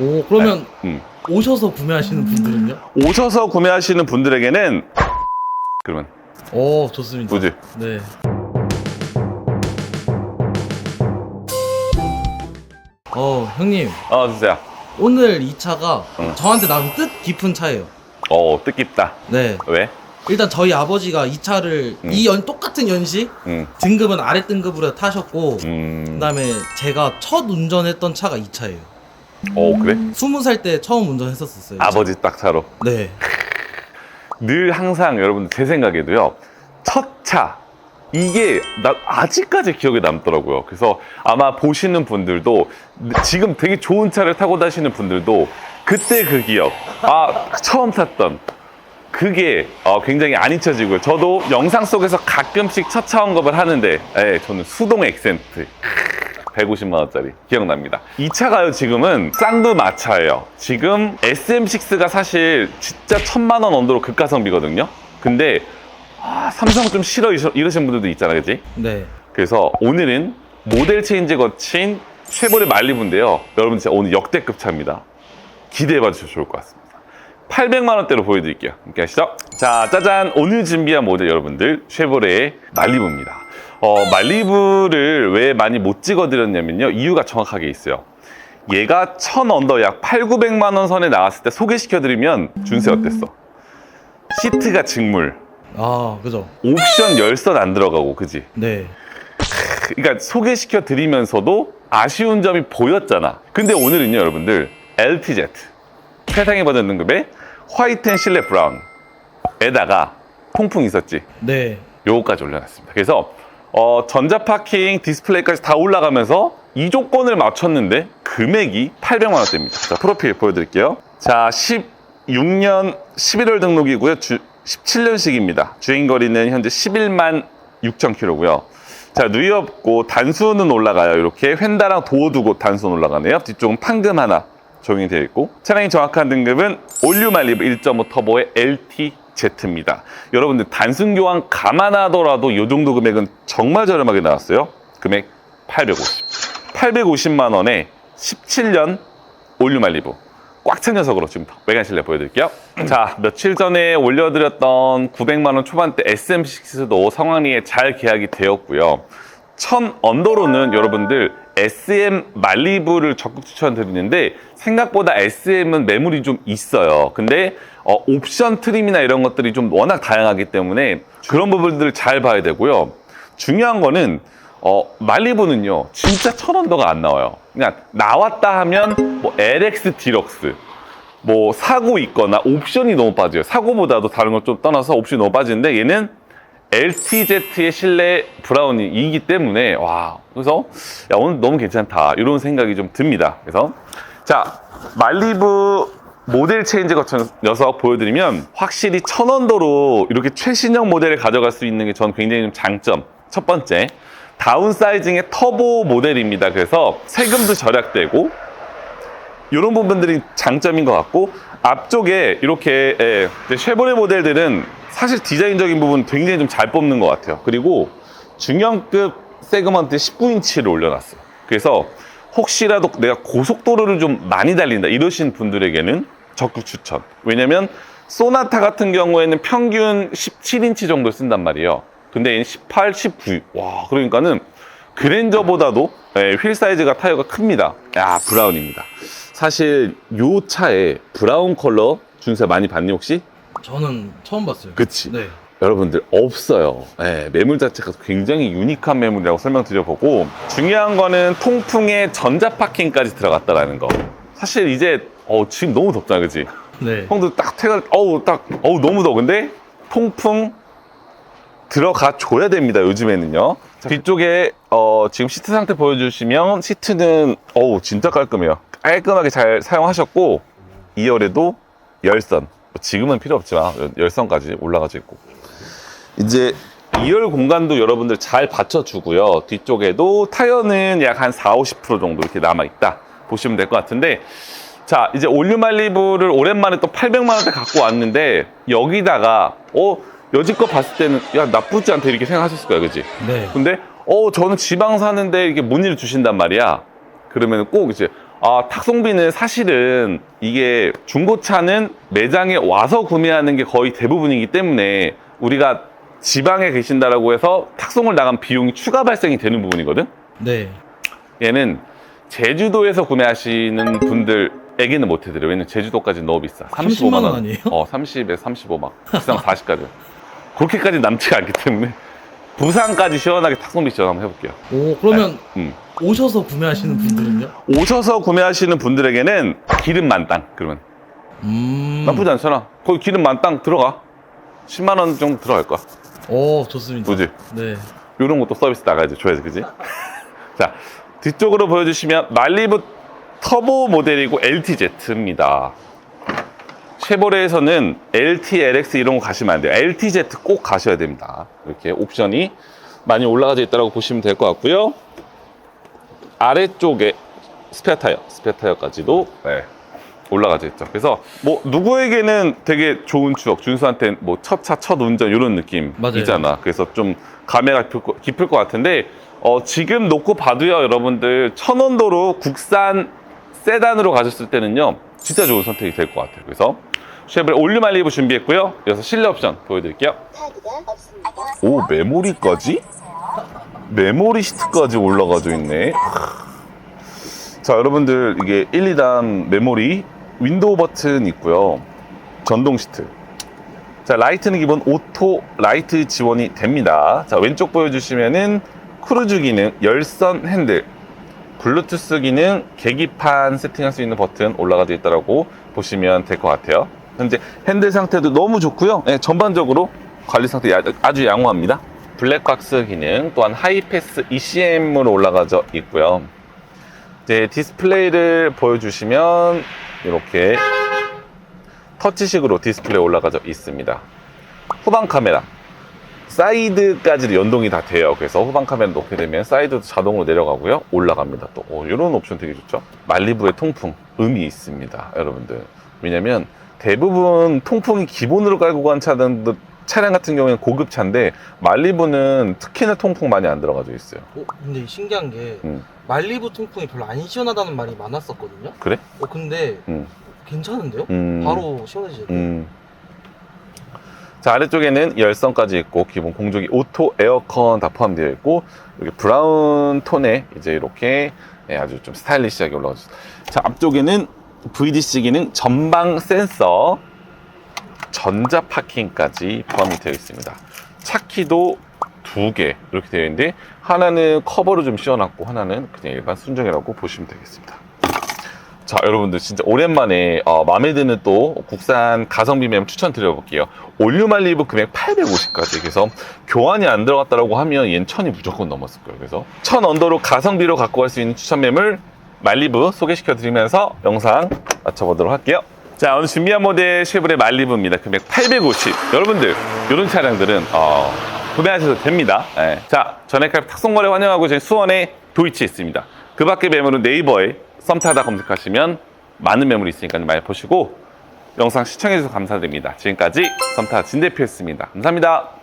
오 그러면 음. 오셔서 구매하시는 분들은요? 오셔서 구매하시는 분들에게는 그러면 오 좋습니다. 뭐지? 네. 어 형님 어 주세요. 오늘 이 차가 응. 저한테 나름 뜻 깊은 차예요. 어 뜻깊다. 네. 왜? 일단 저희 아버지가 이 차를 음. 이 연 똑같은 연식 음. 등급은 아래 등급으로 타셨고 음. 그다음에 제가 첫 운전했던 차가 이 차예요. 어 그래? 스무 살 때 처음 운전했었어요. 아버지 딱 차로. 네. 늘 항상 여러분들 제 생각에도요 첫 차 이게 나 아직까지 기억에 남더라고요 그래서 아마 보시는 분들도 지금 되게 좋은 차를 타고 다니시는 분들도 그때 그 기억 아 처음 탔던 그게 어, 굉장히 안 잊혀지고요 저도 영상 속에서 가끔씩 첫차 언급을 하는데 예, 저는 수동 액센트 150만 원짜리 기억납니다. 이 차가요 지금은 쌍두마차예요. 지금 SM6가 사실 진짜 천만 원 언더로 급가성비거든요. 근데 아, 삼성 좀 싫어 이러- 이러시는 분들도 있잖아, 그지? 네. 그래서 오늘은 모델 체인지 거친 쉐보레 말리부인데요. 여러분 진짜 오늘 역대급 차입니다. 기대해봐 주셔도 좋을 것 같습니다. 800만 원대로 보여드릴게요. 함께 하시죠. 자, 짜잔. 오늘 준비한 모델 여러분들 쉐보레의 말리부입니다. 어, 말리부를 왜 많이 못 찍어드렸냐면요. 이유가 정확하게 있어요. 얘가 1000 언더 약 8, 900만 원 선에 나왔을 때 소개시켜드리면 준세 어땠어? 시트가 직물, 아 그죠. 옵션 열선 안 들어가고, 그지? 네. 그러니까 소개시켜 드리면서도 아쉬운 점이 보였잖아. 근데 오늘은요, 여러분들 LTZ 최상위 버전 등급의 화이트 앤 실내 브라운에다가 통풍 있었지. 네. 요거까지 올려놨습니다. 그래서 어, 전자 파킹 디스플레이까지 다 올라가면서 이 조건을 맞췄는데 금액이 800만 원대입니다. 자, 프로필 보여드릴게요. 자, 16년 11월 등록이고요. 주, 17년식입니다. 주행 거리는 현재 11만 6천 킬로고요. 자, 누이 없고 단수는 올라가요. 이렇게 휀다랑 도어 두고 단수는 올라가네요. 뒤쪽은 판금 하나 적용이 되어 있고 차량이 정확한 등급은 올류 말리브 1.5 터보의 LTZ입니다. 여러분들 단순 교환 감안하더라도 이 정도 금액은 정말 저렴하게 나왔어요. 금액 850. 850만 원에 17년 올류 말리브 꽉찬 녀석으로 지금 외관 실내 보여드릴게요. 자, 며칠 전에 올려드렸던 900만 원 초반대 SM6도 성황리에 잘 계약이 되었고요. 1000 언더로는 여러분들 SM 말리부를 적극 추천드리는데 생각보다 SM은 매물이 좀 있어요. 근데 어, 옵션 트림이나 이런 것들이 좀 워낙 다양하기 때문에 그런 부분들을 잘 봐야 되고요. 중요한 거는 어, 말리부는요 진짜 천 언더가 안 나와요. 그냥 나왔다 하면 뭐 LX 디럭스 뭐 사고 있거나 옵션이 너무 빠져요. 사고보다도 다른 걸 좀 떠나서 옵션이 너무 빠지는데 얘는 LTZ의 실내 브라운이기 때문에 와 그래서 야 오늘 너무 괜찮다 이런 생각이 좀 듭니다. 그래서 자 말리부 모델 체인지 거친 녀석 보여드리면 확실히 천 원도로 이렇게 최신형 모델을 가져갈 수 있는 게 저는 굉장히 좀 장점 첫 번째 다운사이징의 터보 모델입니다. 그래서 세금도 절약되고 이런 부분들이 장점인 것 같고 앞쪽에 이렇게 예, 쉐보레 모델들은 사실 디자인적인 부분 굉장히 좀 잘 뽑는 것 같아요. 그리고 중형급 세그먼트 19인치를 올려놨어요. 그래서 혹시라도 내가 고속도로를 좀 많이 달린다 이러신 분들에게는 적극 추천. 왜냐면 소나타 같은 경우에는 평균 17인치 정도 쓴단 말이에요. 근데 얘는 18, 19. 와, 그러니까는 그랜저보다도 예, 휠 사이즈가 타이어가 큽니다. 야, 브라운입니다. 사실 요 차에 브라운 컬러 준세 많이 봤니 혹시? 저는 처음 봤어요. 그치. 네. 여러분들 없어요. 예, 매물 자체가 굉장히 유니크한 매물이라고 설명드려보고 중요한 거는 통풍에 전자 파킹까지 들어갔다라는 거. 사실 이제 어, 지금 너무 덥잖아, 그지? 네. 형도 딱 퇴근, 어우, 딱, 어우, 너무 더워. 근데 통풍 들어가 줘야 됩니다, 요즘에는요. 자, 뒤쪽에, 어, 지금 시트 상태 보여주시면 시트는, 어우, 진짜 깔끔해요. 깔끔하게 잘 사용하셨고, 2열에도 열선. 뭐 지금은 필요 없지만, 열- 열선까지 올라가져 있고. 이제 2열 공간도 여러분들 잘 받쳐주고요. 뒤쪽에도 타이어는 약 한 4, 50% 정도 이렇게 남아있다. 보시면 될 것 같은데, 자, 이제 올류말리부를 오랜만에 또 800만 원대 갖고 왔는데 여기다가 어 여지껏 봤을 때는 야 나쁘지 않다 이렇게 생각하셨을 거야, 그지? 네. 근데 어 저는 지방 사는데 이게 문의를 주신단 말이야. 그러면 꼭 이제 아, 탁송비는 사실은 이게 중고차는 매장에 와서 구매하는 게 거의 대부분이기 때문에 우리가 지방에 계신다라고 해서 탁송을 나간 비용이 추가 발생이 되는 부분이거든. 네. 얘는 제주도에서 구매하시는 분들 에게는 못 해드려요. 왜냐면 제주도까지 너무 비싸. 35만 30만 원 원. 아니에요? 어, 30에 35 막. 비싼 40까지. 그렇게까지 남지가 않기 때문에 부산까지 시원하게 탁송비 지원 한번 해볼게요. 오 그러면 음. 오셔서 구매하시는 분들은요? 오셔서 구매하시는 분들에게는 기름 만땅 그러면 음. 나쁘지 않잖아. 거기 기름 만땅 들어가. 10만 원 정도 들어갈 거야. 오 좋습니다. 그지? 네. 이런 것도 서비스 나가야지. 줘야지, 그지? 자, 뒤쪽으로 보여주시면 말리부 터보 모델이고 LTZ입니다. 쉐보레에서는 LT, LX 이런 거 가시면 안 돼요. LTZ 꼭 가셔야 됩니다. 이렇게 옵션이 많이 올라가져 있다고 보시면 될 것 같고요. 아래쪽에 스페어 타이어, 스페어 타이어까지도 네, 올라가져 있죠. 그래서 뭐 누구에게는 되게 좋은 추억, 준수한테 뭐 첫 차, 첫 운전 이런 느낌이잖아. 그래서 좀 감회가 깊을, 것 같은데 어, 지금 놓고 봐도요, 여러분들 천원도로 국산 세단으로 가셨을 때는요, 진짜 좋은 선택이 될 것 같아요. 그래서 쉐보레 올류 말 리브 준비했고요. 이어서 실내 옵션 보여드릴게요. 오 메모리까지? 메모리 시트까지 올라가져 있네. 자, 여러분들 이게 1, 2단 메모리 윈도우 버튼 있고요. 전동 시트. 자, 라이트는 기본 오토 라이트 지원이 됩니다. 자, 왼쪽 보여주시면은 크루즈 기능, 열선 핸들, 블루투스 기능, 계기판 세팅할 수 있는 버튼 올라가져 있다고 보시면 될 것 같아요. 현재 핸들 상태도 너무 좋고요. 네, 전반적으로 관리 상태 야- 아주 양호합니다. 블랙박스 기능, 또한 하이패스 ECM으로 올라가져 있고요. 이제 디스플레이를 보여주시면 이렇게 터치식으로 디스플레이 올라가져 있습니다. 후방 카메라. 사이드까지도 연동이 다 돼요. 그래서 후방 카메라 놓게 되면 사이드도 자동으로 내려가고요. 올라갑니다. 또 어, 이런 옵션 되게 좋죠. 말리부의 통풍 의미 있습니다. 여러분들. 왜냐면 대부분 통풍이 기본으로 깔고 간 차들 차량 같은 경우에는 고급 차인데 말리부는 특히나 통풍 많이 안 들어가져 있어요. 어, 근데 신기한 게 음. 말리부 통풍이 별로 안 시원하다는 말이 많았었거든요. 그래? 어 근데 음. 괜찮은데요? 음. 바로 시원해지죠. 음. 자 아래쪽에는 열선까지 있고 기본 공조기 오토 에어컨 다 포함되어 있고 여기 브라운 톤에 이제 이렇게 예, 아주 좀 스타일리시하게 올라가죠. 자 앞쪽에는 VDC 기능 전방 센서 전자 파킹까지 포함이 되어 있습니다. 차키도 두 개 이렇게 되어 있는데 하나는 커버로 좀 씌워놨고 하나는 그냥 일반 순정이라고 보시면 되겠습니다. 자 여러분들 진짜 오랜만에 어, 마음에 드는 또 국산 가성비 매물 추천드려볼게요 올류말리브 금액 850까지 그래서 교환이 안 들어갔다라고 하면 얘는 천이 무조건 넘었을 거예요 그래서 천 언더로 가성비로 갖고 갈 수 있는 추천 매물 말리브 소개시켜 드리면서 영상 마쳐보도록 할게요 자 오늘 준비한 모델 쉐보레 말리브입니다 금액 850 여러분들 이런 차량들은 어, 구매하셔도 됩니다 예. 자 전액할 탁송거래 환영하고 저희 수원에 도이치 있습니다 그 밖의 매물은 네이버에 썸타다 검색하시면 많은 매물이 있으니까 많이 보시고 영상 시청해주셔서 감사드립니다. 지금까지 썸타 진대표였습니다. 감사합니다.